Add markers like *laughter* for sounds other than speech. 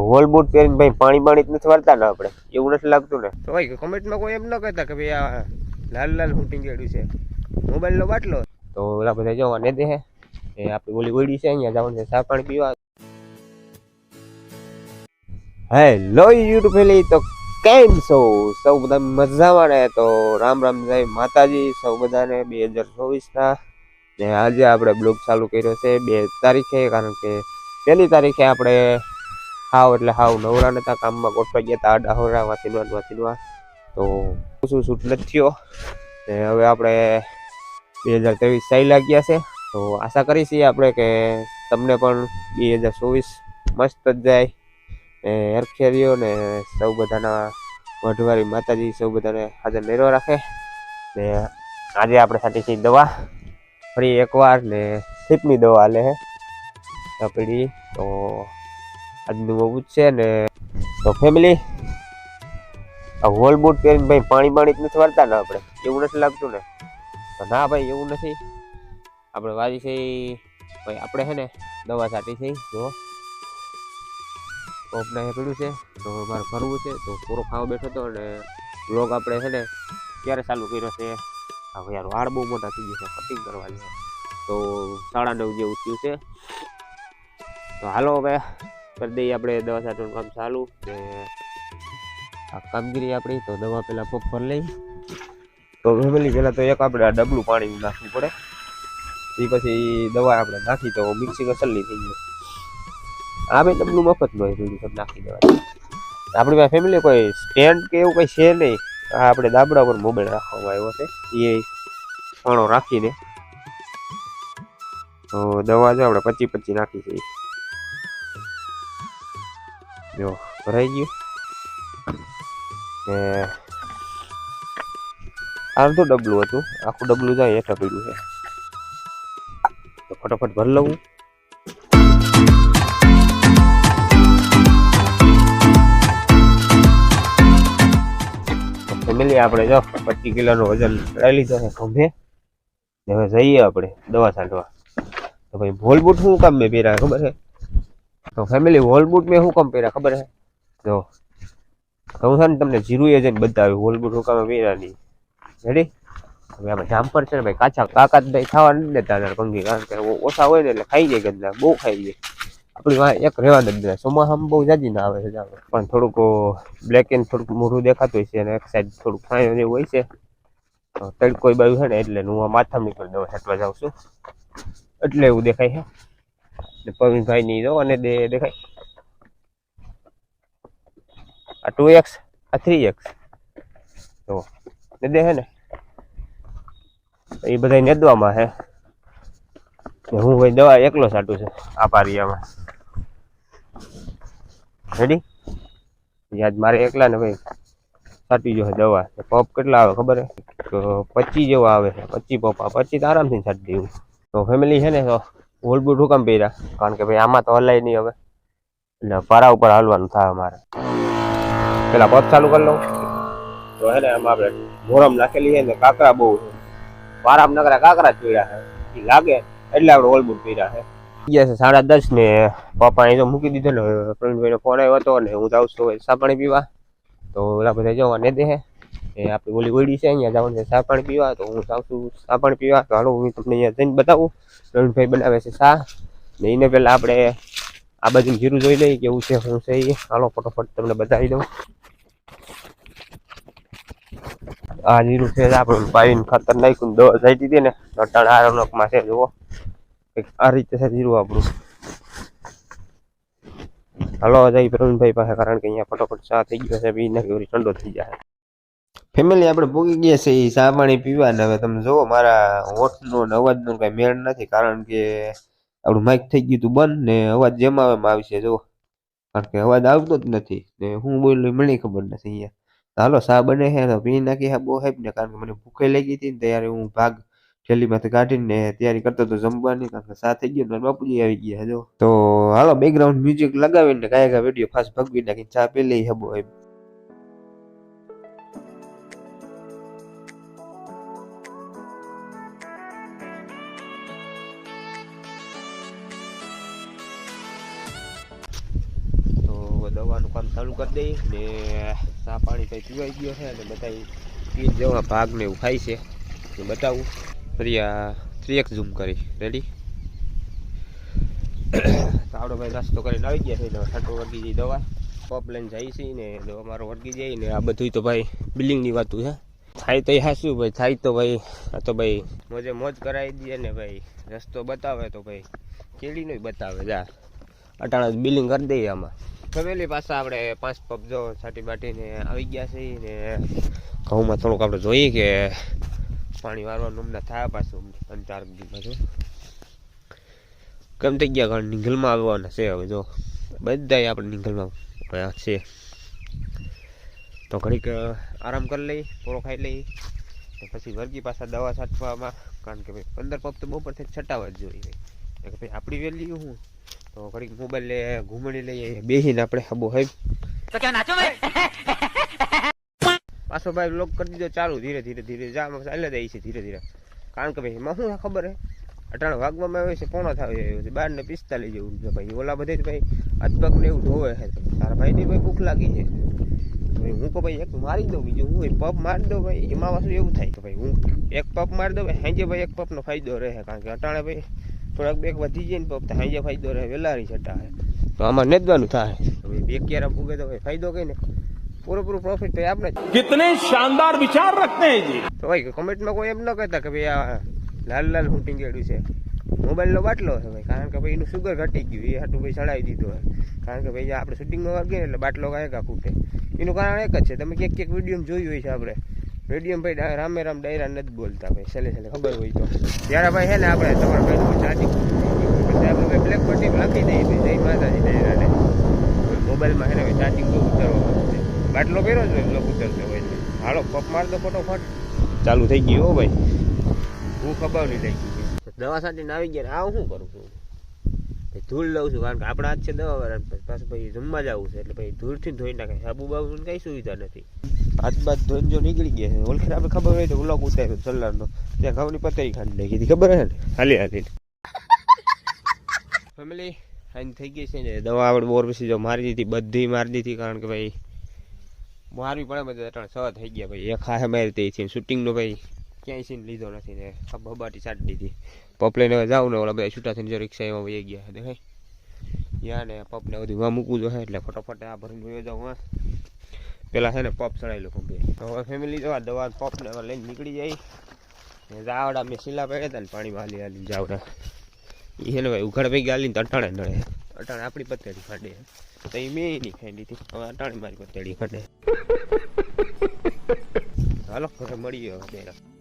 Hall boot પહેરીને ભાઈ પાણી પાણી નથી વાળતા ને આપણે? એવું નથી લાગતું ને? તો ભાઈ કોમેન્ટમાં કોઈ એમ ન કહેતા કે ભાઈ આ લાલ લાલ હું ટીંગેડ્યું છે. મોબાઈલનો બાટલો. તો ઓલા બધા જોવા ને દે એ આપણી ઓલી ઓળી છે અહીંયા જવાનું છે ચા પાણી પીવા. હેલો યુટ્યુબ ફેલી તો કેમ છો? સૌ બધા મજામાં ને? તો રામ રામ જય માતાજી સૌ બધાને બે હજાર ચોવીસના. ને આજે આપણે બ્લોગ ચાલુ કર્યો છે બે તારીખે કારણ કે પહેલી તારીખે આપણે હાવ એટલે હાવ નવરા નતા કામમાં ગોઠવાઈ ગયા હતા આડા હોરા વાસીનવા વાસીનવા તો શું શૂટ નથી થયો. ને હવે આપણે બે હજાર ત્રેવીસ સાઈ લાગ્યા છે. તો આશા કરી છીએ આપણે કે તમને પણ બે હજાર ચોવીસ મસ્ત જ જાય. ને હરખે ને સૌ બધાના વઢવારી માતાજી સૌ બધાને હાજર મેળવો રાખે. ને આજે આપણે સાથે છે દવા ફરી એકવાર ને સીપની દવા લે હે. તો આજનું બહુ જ છે ને. તો ફેમિલી આ હોલ બૂટ પહેરીને ભાઈ પાણી પાણી જ નથી વાળતા ને આપણે. એવું નથી લાગતું ને. તો ના ભાઈ, એવું નથી. આપણે વારી છે ભાઈ આપણે છે ને દવા છાંટી છે જો. ઓપના હેકડ્યું છે. તો મારે ફરવું છે. તો પૂરો ખાવા બેઠો હતો અને બ્લોગ આપણે છે ને ક્યારે ચાલુ કર્યો છે? હવે યાર વાળ બહુ મોટા થઈ ગયા છે. કટિંગ કરવાની તો સાડા નવ જેવું થયું છે. તો હાલો હવે કરી દઈએ આપણે દવા છાંટવાનું કામ ચાલુ ને આ કામગીરી આપણી, તો દવા પહેલાં પગ પર લઈ. તો ફેમિલી પહેલાં તો એક આપણે આ ડબલું પાણી નાખવું પડે. એ પછી દવા આપણે નાખી તો મિક્સિંગ અસલની થઈ જાય આ બે ડબલું મફત નો હોય સબ નાખી દેવાનું. આપણી પાસે ફેમિલી કોઈ સ્ટેન્ડ કે એવું કંઈ છે નહીં. આ આપણે દાબડા પર મોબાઈલ રાખવામાં આવ્યો છે. એ પાણો રાખીને. તો દવા જો આપણે પચી પચી નાખી છે. ભરાઈ ગયું ને અડધું ડબલું હતું આખું ડબલું જાય એટલે પડ્યું છે તો ફટાફટ ભરી લઉં ફેમિલી આપણે જો પચીસ કિલોનું વજન લઈ લીધો છે ખંભે હવે જઈએ આપણે દવા છાંટવા તો ભાઈ ભોલ બૂટ શું કામ મેં પહેર્યા ખબર છે તો ફેમિલી હોલ બૂટ મેં શું કામ પહેર્યા ખબર છે? જો, તો હું છે ને તમને જીરું એ જઈને બતાવ્યું હોલ બૂટ શું કામ પહેર્યા નહીં. રેડી હવે આમાં જામપર છે ને ભાઈ, કાચા કાકા ભાઈ ખાવા નથી દેતા તાર ભંગી કારણ કે ઓછા હોય ને એટલે ખાઈ જાય ગંદા, બહુ ખાઈ જાય. આપણી એક રહેવા નથી દેતા ચોમાસામાં બહુ જાજી ના આવે છે પણ થોડુંક બ્લેક એન્ડ થોડુંક મોઢું દેખાતું હોય છે અને એક સાઈડ થોડુંક છાંયો એવું હોય છે. તો તડકો બાજુ છે ને એટલે હું માથામાં નીકળી દઉં છાંટવા જાઉં છું. એટલે એવું દેખાય છે. ને પવીનભાઈ ની જો અને દેખાય. આ ટુ એક્સ આ થ્રી એક્સ તો ને દે ને. એ બધા નેદવામાં ને હું ભાઈ દવા એકલો સાટું છે આ પારિયામાં. રેડી યાદ મારે એકલા ને ભાઈ સાટી જો દવા. પપ કેટલા આવે ખબર હે? તો પચી જેવા આવે છે. પચી પપ તો આરામથી સાટી દેવું તો ફેમિલી છે ને તો હોલ બૂટ હુકમ પહેર્યા. કારણ કે ભાઈ આમાં તો હલાય નહીં હવે. એટલે પારા ઉપર હાલવાનું થાય અમારે. પેલા પપ ચાલુ કરી લઉં. તો હે ને આમાં આપણે મોરમ નાખેલી છે ને કાકરા બહુ છે. પારામ નકરા કાકરા જ પીડ્યા છે. ઈ લાગે. એટલે આપણે હોલ બૂટ પહેર્યા છે. ગયા છે સાડા દસ ને પપ્પા અહીં તો મૂકી દીધો ને પ્રવીણભાઈનો ફોન આવ્યો હતો ને હું જાઉં છું હવે ચા પાણી પીવા. તો ઓલા બધા જવા ને દે એ આપણી ઓલી ઓળી છે, અહીંયા જવાનું છે ચા પાણી પીવા, તો હું જાઉં છું ચા પાણી પીવા. તો હાલો, હું તમને અહીંયા જઈને બતાવું. રણભાઈ બનાવે છે ચા. ને એને પહેલાં આપણે આ બાજુ જીરું જોઈ લઈએ, કેવું છે, શું છે એ. હાલો, ફટોફટ તમને બતાવી દઉં. આ જીરું છે આપણે પાવીને ખાતર નાખ્યું દવા જાય દીધી ને, અટાણે આરોનકમાં છે, જુઓ. આ રીતે છે જીરું આપણું. હલો જઈ પ્રવીણભાઈ પાસે, કારણ કે અહીંયા ફટોફટ ચા થઈ ગયો છે બી નાખી ઠંડો થઈ જાય. ફેમિલી આપણે પૂગી ગયા છે એ ચા પાણી પીવા ને હવે તમે જુઓ મારા હોઠનો ને અવાજનો કઈ મેળ નથી, કારણ કે આપણું માઇક થઈ ગયું હતું બંધ ને અવાજ જેમ એમાં આવશે, જુઓ. કારણ કે અવાજ આવતો જ નથી ને હું બોલું મને ખબર નથી અહીંયા. હાલો ચા બને છે તો પી નાખી હા બહુ હેપ ને, કારણ કે મને ભૂખે લાગી હતી ને ત્યારે હું ભાગ થેલીમાંથી કાઢીને તૈયારી કરતો હતો જમવાની, કારણ કે સા થઈ ગયો ને બાપુજી આવી ગયા જો તો હાલો બેકગ્રાઉન્ડ મ્યુઝિક લગાવીને કાંઈ કાંઈ વીડિયો ફાસ્ટ ભગવી નાખી ચા પી લઈ હબો એમ તો ચાલુ કરી દઈ ને ચા પાણી કંઈ પીવાઈ ગયો છે અને બધા પી જેવા ભાગ ને એવું ખાય છે. એ બતાવું. ફરી આ થ્રી ઝૂમ કરી. રેડી *coughs* આપણો ભાઈ નાસ્તો કરીને આવી ગયા છે. ને છાંટો વર્ગી જઈ દવા. પપ લઈને જાય છે ને દવા મારો વર્ગી જાય ને આ બધું તો ભાઈ બિલ્ડિંગની વાતું છે. થાય તો હાસું ભાઈ, થાય તો ભાઈ, આ તો ભાઈ મોજે મોજ કરાવી દઈએ ને ભાઈ રસ્તો બતાવે તો ભાઈ કેળીનો બતાવે જા. અટાણા બિલિંગ કરી દઈએ આમાં. ફેમિલી પાસે આપણે પાંચ પપ જો છાટી બાટીને આવી ગયા છે ને ઘઉંમાં થોડુંક આપણે જોઈએ કે પાણી વારવાનું હમણાં થાય પાછું ત્રણ ચાર પાછું. કેમ થઈ ગયા ઘણા નિંગલમાં આવવાના છે હવે જો. બધાય આપણે નિંગલમાં છે તો ઘડીક આરામ કરી લઈ પોળો ખાઈ લઈ પછી વર્ગી પાછા દવા છાંટવામાં, કારણ કે ભાઈ પંદર પપ તો બપોરથી છટાવા જ જોઈએ. કે ભાઈ આપણી વેલ્યુ હું તો ઘડીક મોબાઈલ લે ઘૂમણી લઈએ બેસીને આપણે હબો હે? તો કે નાચો ભાઈ? પાછો ભાઈ લોક કરી દીધો ચાલુ ધીરે ધીરે ધીરે. જામ ચાલે જાય છે ધીરે ધીરે. કારણ કે ભાઈ એમાં શું ખબર હે? અટાણ વાગવામાં આવે છે પોણા થાય આવ્યો છે બાર ને પિસ્તાલીસ જેવું છે ભાઈ. ઓલા બધે જ ભાઈ અદબક ને એવું ધોવે છે. તારા ભાઈને ભાઈ ભૂખ લાગી છે. ભાઈ હું કહું ભાઈ એક મારી દઉં બીજું હું પપ મારી દઉં ભાઈ. એમાં પાછું એવું થાય કે ભાઈ હું એક પપ મારી દઉં ભાઈ સાંજે ભાઈ એક પપનો ફાયદો રહે કારણ કે અટાણે ભાઈ થોડાક બેક વધી જાય ને તો હાંજે ફાયદો રહે વેલારી છટા હે. તો આમાં નેદવાનું થાય. હવે બેક ક્યારે ફૂગે તો ફાયદો કઈ ને પૂરેપૂરો પ્રોફિટ થાય આપણે કિતને શાનદાર વિચાર રખતે હે જી તો ભાઈ કમેન્ટમાં કોઈ એમ ન કહેતા કે ભાઈ આ લાલ લાલ ફૂટિંગ એડ્યું છે. મોબાઈલનો બાટલો છે ભાઈ કારણ કે ભાઈ એનું સુગર ઘટી ગયું એ હાટું ભાઈ ચડાવી દીધું હોય. કારણ કે ભાઈ આપણે શૂટિંગમાં વાગીએ એટલે બાટલો કાંઈ કાં ફૂટે. એનું કારણ એક જ છે તમે ક્યાંક એક વીડિયો જોયું હોય છે આપણે. વીડિયો ભાઈ રામે રામ ડાયરા નથી બોલતા ભાઈ, છેલ્લે છેલ્લે ખબર હોય તો. ત્યારે ભાઈ છે ને આપણે તમારા ભાઈ ચાર્જિંગ પછી આપણે ભાઈ બ્લેક બટી લખી દઈએ ભાઈ, જય માતાજી ડાયરાને. મોબાઈલમાં છે ને ચાર્જિંગ બહુ ઉતરવા છે. બાટલો કર્યો હોય બ્લોક ઉતરતો હોય એટલે હાલો, પપ માર ફટોફટ. ચાલુ થઈ ગયું હો ભાઈ. હું ખબર નહીં થઈ ગઈ. દવા સાથે આવી ગયા ને આ શું કરું છું? ભાઈ ધૂળ લઉં છું, કારણ કે આપણા હાથ છે દવા વાળા, પાછું ભાઈ જમવા જવું છે, એટલે ભાઈ ધૂળથી ધોઈ નાખે સાબુ બાબુ કઈ સુવિધા નથી. હાથ બાદ ધોઈને જો નીકળી ગયા ઓળખી આપણે ખબર હોય તો વ્લોગ ઉતાર્યો ચલ્લારનો ત્યાં ઘઉંની પતરી ખાંડી નાખી હતી. ખબર હે ને? હાલી હાલી. ફેમિલી હાઈ થઈ ગઈ છે ને. દવા આપણે બોર પછી જો મારી દીધી બધી મારી દીધી કારણ કે ભાઈ મારવી પડે બધા ત્રણ છ થઈ ગયા ભાઈ. એક હાથે મારી દઈ છે. શૂટિંગનો ભાઈ ક્યાંય સીન લીધો નથી ને. બબાટી ચાટી દીધી. પપ લઈને હવે જાઉં ને ઓલા બધા છૂટા થઈને જો રિક્ષા એમાં વહી ગયા દેખાય? યા ને પપને બધું મૂકવું જોઈએ એટલે ફટાફટ આ ભરીને વહી જાઉં હા. પેલા છે ને પપ ચડાવી લઉં તો હવે ફેમિલી જવા દવા પપ ને લઈને નીકળી જાય. જાવડા મેં શીલા પડ્યા હતા ને પાણીમાં હાલી હાલી જાવડા. એ છે ને ભાઈ ઉઘાડ ભાઈ ગાલીને અટાણે નડે. અટાણે આપણી પતેડી ખાડે. તો એ મેં નહીં ખાઈ હતી હવે અટાણે મારી પતેડી ખાડે. હાલો ઘરે મળીએ હવે